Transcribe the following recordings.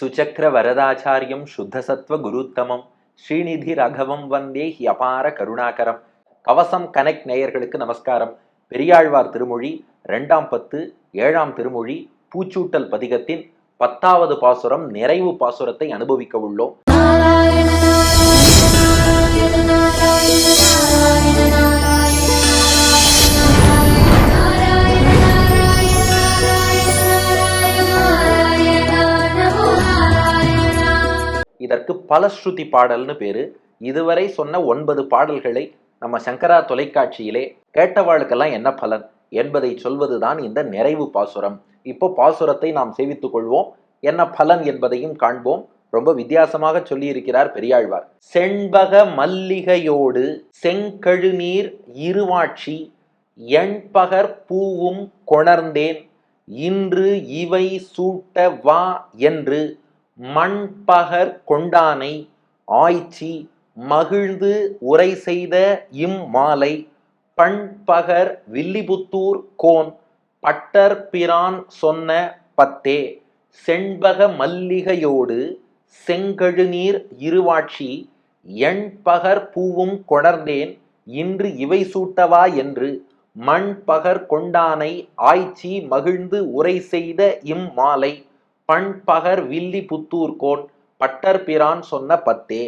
சுச்சக்கர வரதாச்சாரியம் சுத்தசத்வ குருத்தமம். ஸ்ரீநிதி ரகவம் வந்தே அபார கருணாகரம். கவசம் கனெக்ட் நேயர்களுக்கு நமஸ்காரம். பெரியாழ்வார் திருமொழி ரெண்டாம் பத்து ஏழாம் திருமொழி பூச்சூட்டல் பதிகத்தின் பத்தாவது பாசுரம் நிறைவு பாசுரத்தை அனுபவிக்க உள்ளோம். இதற்கு பலஸ்ருதி பாடல்னு பேரு. இதுவரை சொன்ன ஒன்பது பாடல்களை நம்ம சங்கரா தொலைக்காட்சியிலே கேட்டவாளுக்கெல்லாம் என்ன பலன் என்பதை சொல்வதுதான் இந்த நிறைவு பாசுரம். இப்போ பாசுரத்தை நாம் சேவித்துக் கொள்வோம். என்ன பலன் என்பதையும் காண்போம். ரொம்ப வித்தியாசமாக சொல்லியிருக்கிறார் பெரியாழ்வார். செண்பக மல்லிகையோடு செங்கழுநீர் இருவாட்சி எண்பகர் பூவும் கொணர்ந்தேன். இன்று இவை சூட்ட வா என்று மண்பகர் கொண்டானை ஆய்ச்சி மகிழ்ந்து உரை செய்த இம் மாலை பண்பகர் வில்லிபுத்தூர் கோன் பட்டர் பிரான் சொன்ன பத்தே. செண்பக மல்லிகையோடு செங்கழுநீர் இருவாட்சி எண்பகர் பூவும் கொணர்ந்தேன் இன்று இவை சூட்டவா என்று மண்பகர் கொண்டானை ஆய்ச்சி மகிழ்ந்து உரை செய்த இம்மாலை பண்பகர் வில்லி புத்தூர் கோட் பட்டர் பிரான் சொன்ன பத்தே.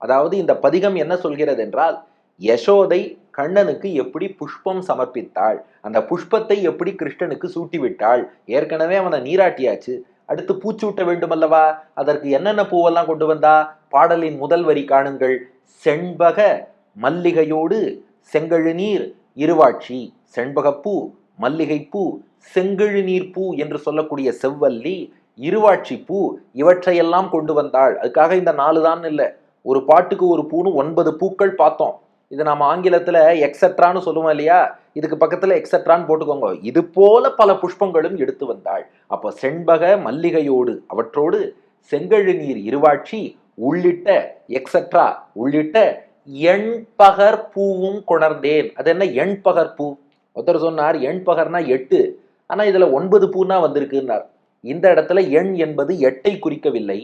அதாவது இந்த பதிகம் என்ன சொல்கிறது என்றால் யசோதை கண்ணனுக்கு எப்படி புஷ்பம் சமர்ப்பித்தாள் அந்த புஷ்பத்தை எப்படி கிருஷ்ணனுக்கு சூட்டி விட்டாள் ஏற்கனவே அவனை நீராட்டியாச்சு அடுத்து பூச்சூட்ட வேண்டுமல்லவா அதற்கு என்னென்ன பூவெல்லாம் கொண்டு வந்தா பாடலின் முதல் வரி காணுங்கள். செண்பக மல்லிகையோடு செங்கழு நீர் இருவாட்சி செண்பகப்பூ மல்லிகைப்பூ செங்கழு நீர் பூ என்று சொல்லக்கூடிய செவ்வல்லி இருவாட்சி பூ இவற்றையெல்லாம் கொண்டு வந்தாள். அதுக்காக இந்த நாலு தான் இல்லை. ஒரு பாட்டுக்கு ஒரு பூன்னு ஒன்பது பூக்கள் பார்த்தோம். இது நம்ம ஆங்கிலத்தில் எக்ஸட்ரான்னு சொல்லுவோம் இல்லையா? இதுக்கு பக்கத்தில் எக்ஸட்ரான்னு போட்டுக்கோங்க. இது போல பல புஷ்பங்களும் எடுத்து வந்தாள். அப்போ செண்பக மல்லிகையோடு அவற்றோடு செங்கழு நீர் இருவாட்சி உள்ளிட்ட எக்ஸெட்ரா உள்ளிட்ட எண்பகர் பூவும் கொணர்ந்தேன். அது என்ன? எண்பகர் பூ. ஒருத்தர் சொன்னார் எண்பகர்னா எட்டு. ஆனால் இதில் ஒன்பது பூனா வந்திருக்குன்னார். இந்த இடத்துல எண் என்பது எட்டை குறிக்கவில்லை.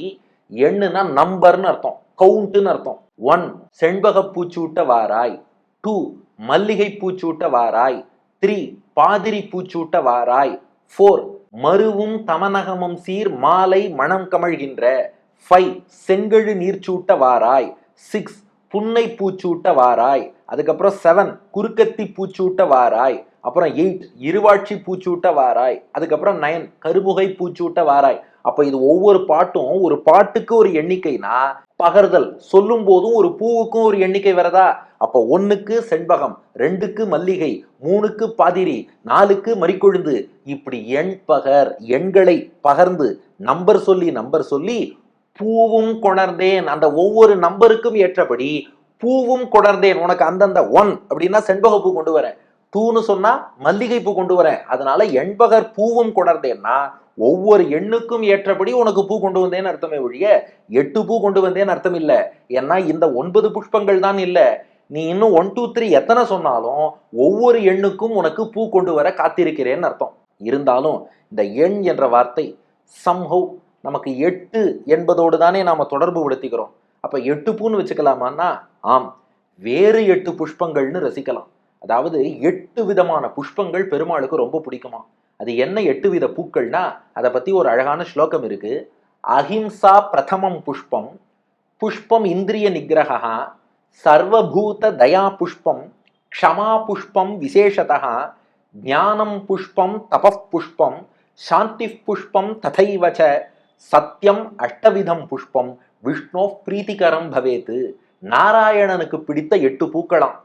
எண்ணுனா நம்பர்னு அர்த்தம். கவுண்ட்னு அர்த்தம். ஒன் செண்பக பூச்சூட்ட வாராய் டூ மல்லிகை பூச்சூட்ட வாராய் த்ரீ பாதிரி பூச்சூட்ட வாராய் ஃபோர் மருவும் தமனகமும் சீர் மாலை மணம் கமழ்கின்ற. ஃபைவ் செங்கழு நீர்ச்சூட்ட வாராய் சிக்ஸ் புன்னை பூச்சூட்ட வாராய் அதுக்கப்புறம் செவன் குறுக்கத்தி பூச்சூட்ட வாராய் அப்புறம் எயிட் இருவாட்சி பூச்சூட்ட வாராய். அதுக்கப்புறம் நயன் கருமுகை பூச்சூட்ட வாராய். அப்ப இது ஒவ்வொரு பாட்டும் ஒரு பாட்டுக்கு ஒரு எண்ணிக்கைனா பகர்தல். சொல்லும் போதும் ஒரு பூவுக்கும் ஒரு எண்ணிக்கை வரதா? அப்ப ஒன்னுக்கு செண்பகம் ரெண்டுக்கு மல்லிகை மூணுக்கு பாதிரி நாலுக்கு மறிக்கொழுந்து. இப்படி எண் பகர் எண்களை பகர்ந்து நம்பர் சொல்லி நம்பர் சொல்லி பூவும் கொணர்ந்தேன். அந்த ஒவ்வொரு நம்பருக்கும் ஏற்றபடி பூவும் கொணர்ந்தேன். உனக்கு அந்தந்த ஒன் அப்படின்னா செண்பக பூ கொண்டு வரேன் தூன்னு சொன்னா மல்லிகை பூ கொண்டு வரேன். அதனால எண்பகர் பூவும் கொணர்ந்தேன்னா ஒவ்வொரு எண்ணுக்கும் ஏற்றபடி உனக்கு பூ கொண்டு வந்தேன்னு அர்த்தமே ஒழிய எட்டு பூ கொண்டு வந்தேன்னு அர்த்தம் இல்லை ஏன்னா இந்த ஒன்பது புஷ்பங்கள் தான் இல்லை. நீ இன்னும் ஒன் டூ த்ரீ எத்தனை சொன்னாலும் ஒவ்வொரு எண்ணுக்கும் உனக்கு பூ கொண்டு வர காத்திருக்கிறேன்னு அர்த்தம். இருந்தாலும் இந்த எண் என்ற வார்த்தை சம்ஹவ் நமக்கு எட்டு என்பதோடு தானே நாம் தொடர்பு படுத்திக்கிறோம். அப்போ எட்டு பூன்னு வச்சுக்கலாமான்னா ஆம் வேறு எட்டு புஷ்பங்கள்னு ரசிக்கலாம். அதாவது எட்டு விதமான புஷ்பங்கள் பெருமாளுக்கு ரொம்ப பிடிக்குமா? அது என்ன எட்டு வித பூக்கள்னா அதை பத்தி ஒரு அழகான ஸ்லோகம் இருக்கு. அஹிம்சா பிரதமம் புஷ்பம் புஷ்பம் இந்திரிய நிகிரகா சர்வபூத தயா புஷ்பம் க்ஷமா புஷ்பம் விசேஷதா ஞானம் புஷ்பம் தபப் புஷ்பம் சாந்தி புஷ்பம் ததைவச்ச சத்தியம் அஷ்டவிதம் புஷ்பம் விஷ்ணோ பிரீத்திகரம் பவேத்து. நாராயணனுக்கு பிடித்த எட்டு பூக்களாம்.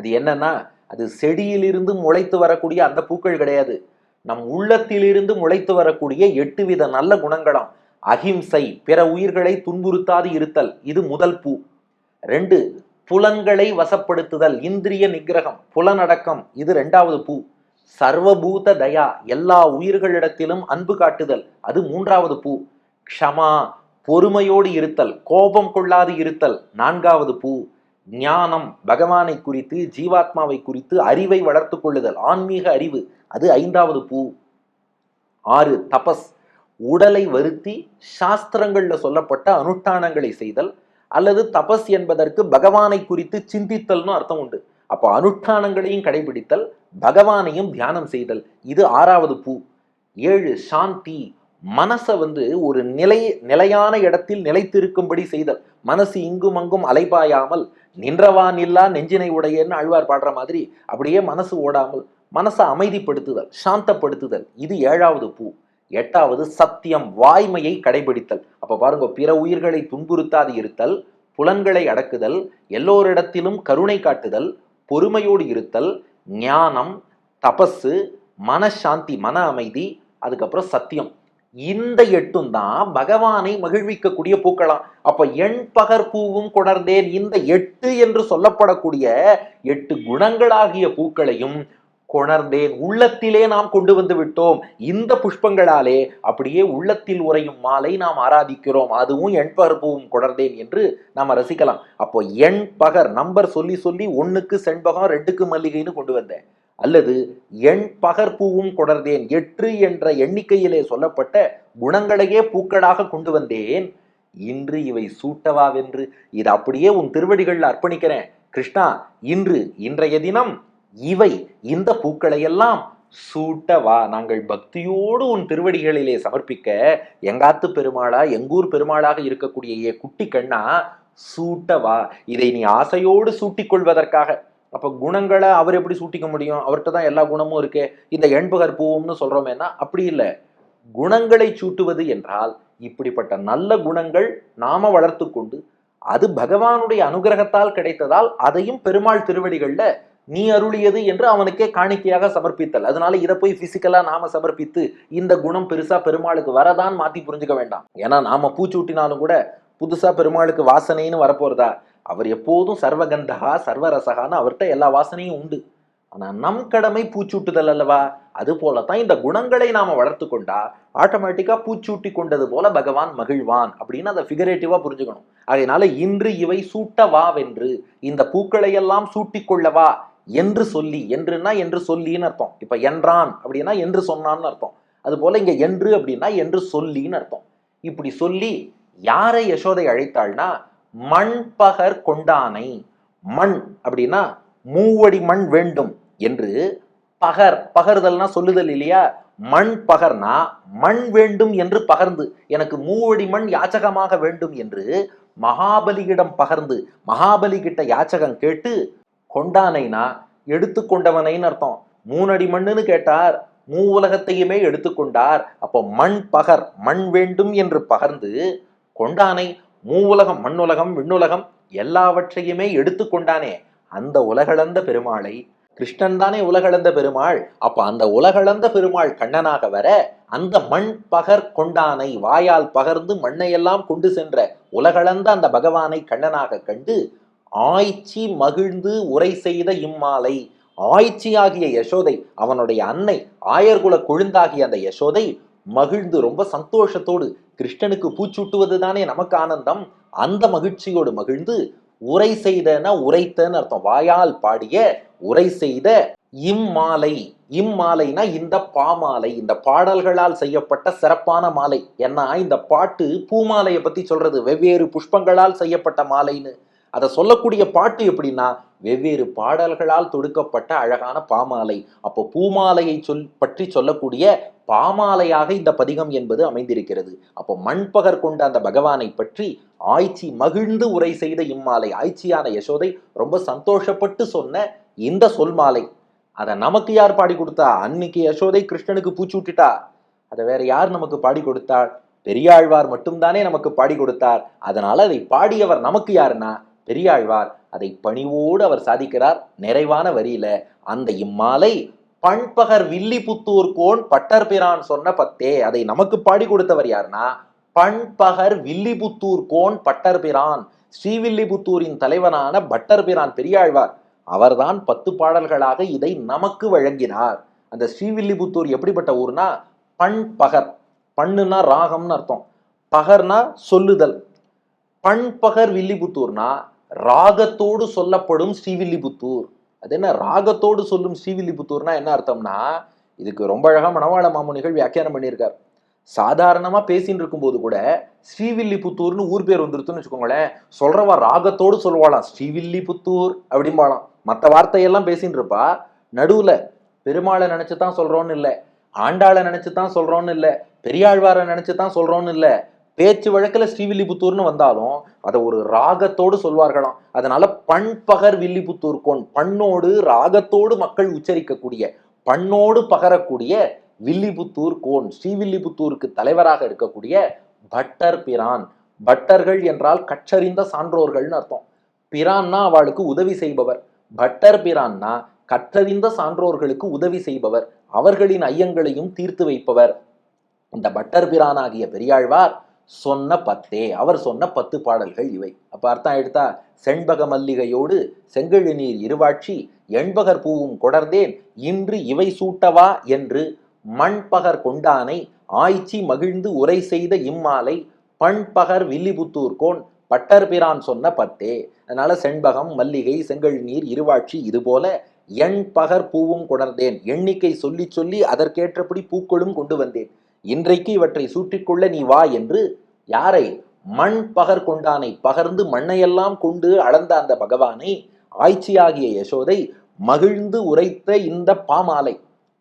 அது என்னன்னா அது செடியிலிருந்து முளைத்து வரக்கூடிய அந்த பூக்கள் கிடையாது. நம் உள்ளத்திலிருந்து முளைத்து வரக்கூடிய எட்டு வித நல்ல குணங்களாம். அகிம்சை பிற உயிர்களை துன்புறுத்தாது இருத்தல் இது முதல் பூ. ரெண்டு புலன்களை வசப்படுத்துதல் இந்திரிய நிகிரகம் புலனடக்கம் இது ரெண்டாவது பூ. சர்வபூத தயா எல்லா உயிர்களிடத்திலும் அன்பு காட்டுதல் அது மூன்றாவது பூ. க்ஷமா பொறுமையோடு இருத்தல் கோபம் கொள்ளாது இருத்தல் நான்காவது பூ. ஞானம் பகவானை குறித்து ஜீவாத்மாவை குறித்து அறிவை வளர்த்து கொள்ளுதல். ஆன்மீக அறிவு அது ஐந்தாவது பூ. ஆறு தபஸ். உடலை வருத்தி சாஸ்திரங்களில் சொல்லப்பட்ட அனுஷ்டானங்களை செய்தல் அல்லது தபஸ் என்பதற்கு பகவானை குறித்து சிந்தித்தல்னு அர்த்தம் உண்டு. அப்போ அனுஷ்டானங்களையும் கடைபிடித்தல் பகவானையும் தியானம் செய்தல் இது ஆறாவது பூ. ஏழு சாந்தி. மனசை வந்து ஒரு நிலை நிலையான இடத்தில் நிலைத்திருக்கும்படி செய்தல். மனசு இங்கும் அங்கும் அலைபாயாமல் நின்றவான் இல்லா நெஞ்சினை உடையன்னு அழ்வார் பாடுற மாதிரி அப்படியே மனசு ஓடாமல் மனசை அமைதிப்படுத்துதல் சாந்தப்படுத்துதல். இது ஏழாவது பூ. எட்டாவது சத்தியம் வாய்மையை கடைபிடித்தல். அப்ப பாருங்க பிற உயிர்களை துன்புறுத்தாது இருத்தல் புலன்களை அடக்குதல் எல்லோரிடத்திலும் கருணை காட்டுதல் பொறுமையோடு இருத்தல் ஞானம் தபஸு மனசாந்தி மன அமைதி அதுக்கப்புறம் சத்தியம். இந்த எட்டும் தான் பகவானை மகிழ்விக்கக்கூடிய பூக்களாம். அப்ப எண் பகற்பூவும் கொடர்ந்தேன் இந்த எட்டு என்று சொல்லப்படக்கூடிய எட்டு குணங்களாகிய பூக்களையும் கொணர்ந்தேன். உள்ளத்திலே நாம் கொண்டு வந்து விட்டோம். இந்த புஷ்பங்களாலே அப்படியே உள்ளத்தில் உறையும் மாலை நாம் ஆராதிக்கிறோம். அதுவும் எண்பகர் பூவும் கொணர்ந்தேன் என்று நாம் ரசிக்கலாம். அப்போ எண் பகர் நம்பர் சொல்லி சொல்லி ஒன்றுக்கு செண்பகம் ரெண்டுக்கு மல்லிகைன்னு கொண்டு வந்தேன். அல்லது எண் பகற்பூவும் கொடர்ந்தேன் எட்டு என்ற எண்ணிக்கையிலே சொல்லப்பட்ட குணங்களையே பூக்களாக கொண்டு வந்தேன். இன்று இவை சூட்டவாவென்று இது அப்படியே உன் திருவடிகளில் அர்ப்பணிக்கிறேன். கிருஷ்ணா இன்று இன்றைய தினம் இவை இந்த பூக்களையெல்லாம் சூட்டவா? நாங்கள் பக்தியோடு உன் திருவடிகளிலே சமர்ப்பிக்க எங்காத்து பெருமாளா எங்கூர் பெருமாளாக இருக்கக்கூடிய ஏ குட்டி கண்ணா சூட்டவா? இதை நீ ஆசையோடு சூட்டிக் கொள்வதற்காக அப்போ குணங்களை அவர் எப்படி சூட்டிக்க முடியும்? அவர்கிட்ட தான் எல்லா குணமும் இருக்கே. இந்த எண்பகர் பூவும்னு சொல்றோமேனா அப்படி இல்லை. குணங்களை சூட்டுவது என்றால் இப்படிப்பட்ட நல்ல குணங்கள் நாம வளர்த்து கொண்டு அது பகவானுடைய அனுகிரகத்தால் கிடைத்ததால் அதையும் பெருமாள் திருவடிகள்ல நீ அருளியது என்று அவனுக்கே காணிக்கையாக சமர்ப்பித்தல். அதனால இதை போய் பிசிக்கலா நாம சமர்ப்பித்து இந்த குணம் பெருசா பெருமாளுக்கு வரதான் மாத்தி புரிஞ்சுக்க வேண்டாம். ஏன்னா நாம பூச்சூட்டினாலும் கூட புதுசாக பெருமாளுக்கு வாசனைன்னு வரப்போறதா? அவர் எப்போதும் சர்வகந்தகா சர்வரசகான்னு அவர்கிட்ட எல்லா வாசனையும் உண்டு. ஆனால் நம் கடமை பூச்சூட்டுதல் அல்லவா? அது போலத்தான் இந்த குணங்களை நாம் வளர்த்து கொண்டா ஆட்டோமேட்டிக்காக பூச்சூட்டி கொண்டது போல பகவான் மகிழ்வான் அப்படின்னு அதை ஃபிகரேட்டிவாக புரிஞ்சுக்கணும். அதனால இன்று இவை சூட்டவாவென்று இந்த பூக்களை எல்லாம் சூட்டிக் கொள்ளவா என்று சொல்லி என்றுனா என்று சொல்லின்னு அர்த்தம். இப்போ என்றான் அப்படின்னா என்று சொன்னான்னு அர்த்தம். அது போல இங்கே என்று அப்படின்னா என்று சொல்லின்னு அர்த்தம். இப்படி சொல்லி யாரை யசோதை அழைத்தாள்னா மண் பகர் கொண்டானை. மண் அப்படின்னா மூவடி மண் வேண்டும் என்று பகர் பகர்தல்னா சொல்லுதல் இல்லையா? மண் பகர்னா மண் வேண்டும் என்று பகர்ந்து எனக்கு மூவடி மண் யாச்சகமாக வேண்டும் என்று மகாபலியிடம் பகர்ந்து மகாபலி கிட்ட யாச்சகம் கேட்டு கொண்டானைனா எடுத்துக்கொண்டவனைன்னு அர்த்தம். மூணடி மண்ணுன்னு கேட்டார் மூ உலகத்தையுமே எடுத்துக்கொண்டார். அப்போ மண் பகர் மண் வேண்டும் என்று பகர்ந்து கொண்டானை மூவுலகம் மண்ணுலகம் விண்ணுலகம் எல்லாவற்றையுமே எடுத்துக்கொண்டானே அந்த உலகளந்த பெருமாளை கிருஷ்ணன் தானே உலகளந்த பெருமாள். அப்ப அந்த உலகளந்த பெருமாள் கண்ணனாக வர அந்த மண் பகர் கொண்டானை வாயால் பகர்ந்து மண்ணையெல்லாம் கொண்டு சென்ற உலகளந்த அந்த பகவானை கண்ணனாக கண்டு ஆய்ச்சி மகிழ்ந்து உரை செய்த இம்மாலை ஆய்ச்சியாகிய யசோதை அவனுடைய அன்னை ஆயர்குல கொழுந்தாகிய அந்த யசோதை மகிழ்ந்து ரொம்ப சந்தோஷத்தோடு கிருஷ்ணனுக்கு பூச்சூட்டுவது தானே நமக்கு ஆனந்தம்? அந்த மகிழ்ச்சியோடு மகிழ்ந்து உரை செய்தன உரைத்தன்னு அர்த்தம். வாயால் பாடிய உரை செய்த இம்மாலை. இம்மாலைனா இந்த பாமாலை இந்த பாடல்களால் செய்யப்பட்ட சிறப்பான மாலை. ஏன்னா இந்த பாட்டு பூமாலையை பத்தி சொல்றது வெவ்வேறு புஷ்பங்களால் செய்யப்பட்ட மாலைன்னு. அதை சொல்லக்கூடிய பாட்டு எப்படின்னா வெவ்வேறு பாடல்களால் தொடுக்கப்பட்ட அழகான பாமாலை. அப்போ பூமாலையை சொல் பற்றி சொல்லக்கூடிய பாமாலையாக இந்த பதிகம் என்பது அமைந்திருக்கிறது. அப்போ மண்பகர் கொண்ட அந்த பகவானை பற்றி ஆய்ச்சி மகிழ்ந்து உரை செய்த இம்மாலை ஆய்ச்சியான யசோதை ரொம்ப சந்தோஷப்பட்டு சொன்ன இந்த சொல் மாலை. அதை நமக்கு யார் பாடி கொடுத்தா? அன்னைக்கு யசோதை கிருஷ்ணனுக்கு பூச்சி விட்டுட்டா அதை வேற யார் நமக்கு பாடி கொடுத்தாள்? பெரியாழ்வார் மட்டும்தானே நமக்கு பாடி கொடுத்தார். அதனால அதை பாடியவர் நமக்கு யாருன்னா? பெரியாழ்வார் அதை பணிவோடு அவர் சாதிக்கிறார். நிறைவான வரியில அந்த இம்மாலை பண்பகர் வில்லிபுத்தூர் கோன் பட்டர்பிரான் சொன்ன பத்தே அதை நமக்கு பாடி கொடுத்தவர் யாருன்னா பண்பகர் வில்லிபுத்தூர் கோன் பட்டர்பிரான். ஸ்ரீவில்லிபுத்தூரின் தலைவனான பட்டர்பிரான் பெரியாழ்வார் அவர்தான் பத்து பாடல்களாக இதை நமக்கு வழங்கினார். அந்த ஸ்ரீவில்லிபுத்தூர் எப்படிப்பட்ட ஊர்னா பண் பகர் பண்ணுனா ராகம்னு அர்த்தம். பகர்னா சொல்லுதல். பண்பகர் வில்லிபுத்தூர்னா ராகத்தோடு சொல்லப்படும் ஸ்ரீவில்லிபுத்தூர். அது என்ன? ராகத்தோடு சொல்லும் ஸ்ரீவில்லிபுத்தூர்னா என்ன அர்த்தம்னா இதுக்கு ரொம்ப அழகாக மணவாள மாமுனிகள் வியாக்கியானம் பண்ணியிருக்கார். சாதாரணமாக பேசின்னு இருக்கும்போது கூட ஸ்ரீவில்லிபுத்தூர்னு ஊர் பேர் வந்துருச்சுன்னு வச்சுக்கோங்களேன் சொல்றவா ராகத்தோடு சொல்லுவாளாம். ஸ்ரீவில்லிபுத்தூர் அப்படிம்பாளாம். மற்ற வார்த்தையெல்லாம் பேசின்னு இருப்பா. நடுவில் பெருமாளை நினைச்சு தான் சொல்கிறோன்னு இல்லை ஆண்டாளை நினைச்சு தான் சொல்கிறோன்னு இல்லை பெரியாழ்வாரை நினைச்சு தான் சொல்கிறோன்னு இல்லை பேச்சு வழக்கில் ஸ்ரீவில்லிபுத்தூர்னு வந்தாலும் அதை ஒரு ராகத்தோடு சொல்வார்களாம். அதனால பண்பகர் வில்லிபுத்தூர் கொன் பண்ணோடு ராகத்தோடு மக்கள் உச்சரிக்கக்கூடிய பண்ணோடு பகரக்கூடிய வில்லிபுத்தூர் கோன் ஸ்ரீவில்லிபுத்தூருக்கு தலைவராக இருக்கக்கூடிய பட்டர் பிரான். பட்டர்கள் என்றால் கற்றறிந்த சான்றோர்கள்னு அர்த்தம். பிரான்னா அவளுக்கு உதவி செய்பவர். பட்டர் பிரான்னா கற்றறிந்த சான்றோர்களுக்கு உதவி செய்பவர். அவர்களின் ஐயங்களையும் தீர்த்து வைப்பவர். இந்த பட்டர் பிரானாகிய பெரியாழ்வார் சொன்ன பத்தே. அவர் சொன்ன பத்து பாடல்கள் இவை. அப்போ அர்த்தம் எடுத்தா செண்பக மல்லிகையோடு செங்கழு நீர் இருவாட்சி எண்பகர் பூவும் கொடர்ந்தேன் இன்று இவை சூட்டவா என்று மண்பகர் கொண்டானை ஆய்ச்சி மகிழ்ந்து உரை செய்த இம்மாலை பண்பகர் வில்லிபுத்தூர் கோன் சொன்ன பத்தே. அதனால செண்பகம் மல்லிகை செங்கழ் நீர் இருவாட்சி இது போல எண் பகர் பூவும் கொணர்ந்தேன் எண்ணிக்கை சொல்லி சொல்லி அதற்கேற்றபடி பூக்களும் கொண்டு வந்தேன். இன்றைக்கு இவற்றை சூட்டிக்கொள்ள நீ வா என்று யாரை? மண் பகர் கொண்டானை பகர்ந்து மண்ணையெல்லாம் கொண்டு அளந்த அந்த பகவானை ஆய்ச்சியாகிய யசோதை மகிழ்ந்து உரைத்த இந்த பாமாலை.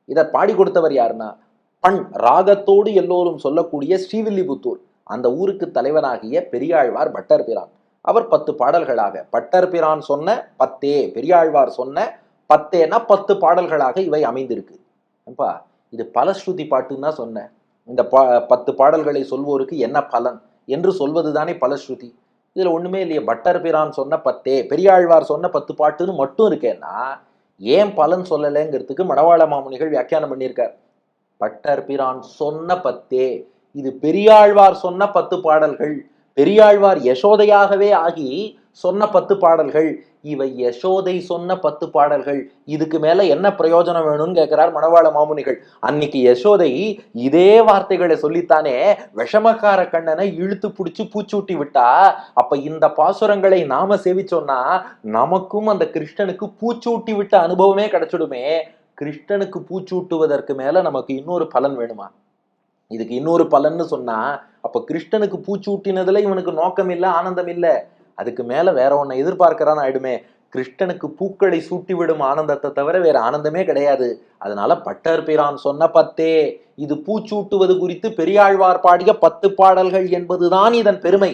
இதை பாடி கொடுத்தவர் யாருன்னா? பண் ராகத்தோடு எல்லோரும் சொல்லக்கூடிய ஸ்ரீவில்லிபுத்தூர் அந்த ஊருக்கு தலைவனாகிய பெரியாழ்வார் பட்டர் பிரான் அவர் பத்து பாடல்களாக பட்டர் பிரான் சொன்ன பத்தே பெரியாழ்வார் சொன்ன பத்தேனா பத்து பாடல்களாக இவை அமைந்திருக்கு. ஏம்பா இது பலஸ்ருதி பாட்டுன்னு தான் சொன்னேன் இந்த பா பத்து பாடல்களை சொல்வோருக்கு என்ன பலன் என்று சொல்வது தானே பலஸ்ருதி இதில் ஒன்றுமே இல்லையே. பட்டர் பிரான் சொன்ன பத்தே பெரியாழ்வார் சொன்ன பத்து பாட்டுன்னு மட்டும் இருக்கேன்னா ஏன் பலன் சொல்லலைங்கிறதுக்கு மணவாள மாமுனிகள் வியாக்கியானம் பண்ணியிருக்கார். பட்டர் பிரான் சொன்ன பத்தே இது பெரியாழ்வார் சொன்ன பத்து பாடல்கள். பெரியாழ்வார் யசோதையாகவே ஆகி சொன்ன பத்து பாடல்கள். இவை யசோதை சொன்ன பத்து பாடல்கள். இதுக்கு மேல என்ன பிரயோஜனம் வேணும்னு கேட்கிறார் மணவாள மாமுனிகள். அன்னைக்கு யசோதை இதே வார்த்தைகளை சொல்லித்தானே விஷமக்கார கண்ணனை இழுத்து பிடிச்சு பூச்சூட்டி விட்டா அப்ப இந்த பாசுரங்களை நாம சேவிச்சோம்னா நமக்கும் அந்த கிருஷ்ணனுக்கு பூச்சூட்டி விட்ட அனுபவமே கிடைச்சிடுமே. கிருஷ்ணனுக்கு பூச்சூட்டுவதற்கு மேல நமக்கு இன்னொரு பலன் வேணுமா? இதுக்கு இன்னொரு பலன்னு சொன்னா அப்ப கிருஷ்ணனுக்கு பூச்சூட்டினதுல இவனுக்கு நோக்கம் இல்லை ஆனந்தம் இல்லை அதுக்கு மேலே வேற ஒன்றை எதிர்பார்க்கிறான் ஆயிடுமே. கிருஷ்ணனுக்கு பூக்களை சூட்டிவிடும் ஆனந்தத்தை தவிர வேற ஆனந்தமே கிடையாது. அதனால பட்டர் பிரான் சொன்ன பத்தே இது பூச்சூட்டுவது குறித்து பெரியாழ்வார் பாடிய பத்து பாடல்கள் என்பதுதான் இதன் பெருமை.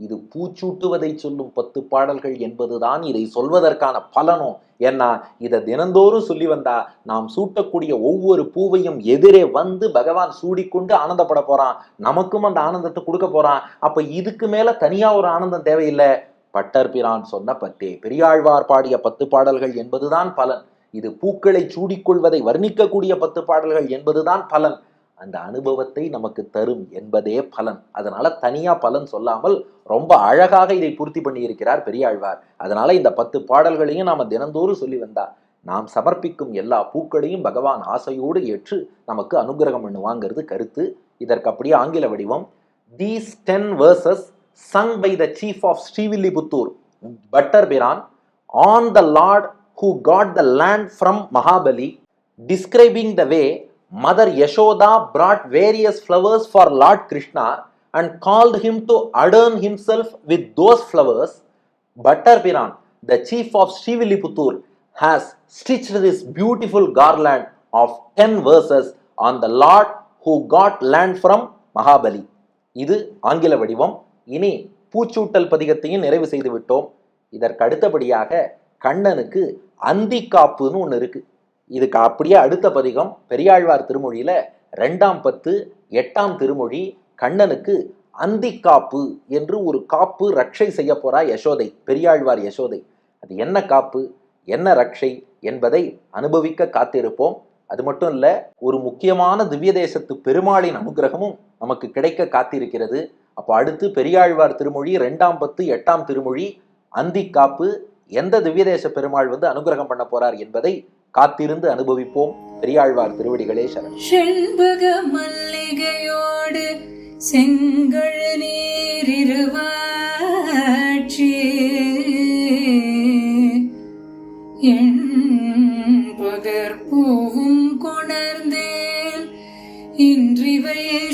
இது பூச்சூட்டுவதை சொல்லும் பத்து பாடல்கள் என்பதுதான் இதை சொல்வதற்கான பலனும் ஏன்னா இதை தினந்தோறும் சொல்லி வந்தா நாம் சூட்டக்கூடிய ஒவ்வொரு பூவையும் எதிரே வந்து பகவான் சூடிக்கொண்டு ஆனந்தப்பட போறான். நமக்கும் அந்த ஆனந்தத்தை கொடுக்க போறான். அப்ப இதுக்கு மேல தனியா ஒரு ஆனந்தம் தேவையில்லை. பட்டர் பிரான் சொன்ன பத்தே பெரியாழ்வார் பாடிய பத்து பாடல்கள் என்பதுதான் பலன். இது பூக்களை சூடிக்கொள்வதை வர்ணிக்கக்கூடிய பத்து பாடல்கள் என்பதுதான் பலன். அந்த அனுபவத்தை நமக்கு தரும் என்பதே பலன். அதனால தனியா பலன் சொல்லாமல் ரொம்ப அழகாக இதை பூர்த்தி பண்ணி இருக்கிறார் பெரியாழ்வார். அதனால இந்த பத்து பாடல்களையும் நாம தினந்தோறும் சொல்லி வந்தா நாம் சமர்ப்பிக்கும் எல்லா பூக்களையும் பகவான் ஆசையோடு ஏற்று நமக்கு அனுகிரகம் பண்ணுவாங்கிறது கருத்து. இதற்கு அப்படியே ஆங்கில வடிவம். These ten verses sung by the chief of Srivilliputhur Bhattar Piran on the Lord who got the land from Mahabali describing the way mother Yashoda brought various flowers for Lord Krishna and called him to adorn himself with those flowers Bhattar Piran the chief of Srivilliputhur has stitch this beautiful garland of ten verses on the Lord who got land from Mahabali இது ஆங்கில வடிவம் இனி பூச்சூட்டல் பதிகத்தையும் நிறைவு செய்து விட்டோம் இதற்கு அடுத்தபடியாக கண்ணனுக்கு அந்திக்காப்புன்னு ஒன்று இருக்கு இதுக்கு அப்படியே அடுத்த பதிகம் பெரியாழ்வார் திருமொழியில் ரெண்டாம் பத்து எட்டாம் திருமொழி கண்ணனுக்கு அந்திக்காப்பு என்று ஒரு காப்பு ரட்சை செய்ய போறா யசோதை பெரியாழ்வார் யசோதை. அது என்ன காப்பு என்ன ரட்சை என்பதை அனுபவிக்க காத்திருப்போம். அது மட்டும் இல்லை ஒரு முக்கியமான திவ்ய தேசத்து பெருமாளின் அனுகிரகமும் நமக்கு கிடைக்க காத்திருக்கிறது. அப்போ அடுத்து பெரியாழ்வார் திருமொழி ரெண்டாம் பத்து எட்டாம் திருமொழி அந்திக்காப்பு எந்த திவ்யதேச பெருமாள் வந்து அனுகிரகம் பண்ண போறார் என்பதை காத்திருந்து அனுபவிப்போம். பெரியாழ்வார் திருவடிகளே சரண் செண்பக மல்லிகையோடு செங்கழ நீரிருவாட்சி. என் பகர் பூவும் கொணர்ந்தேன் இன்றிவை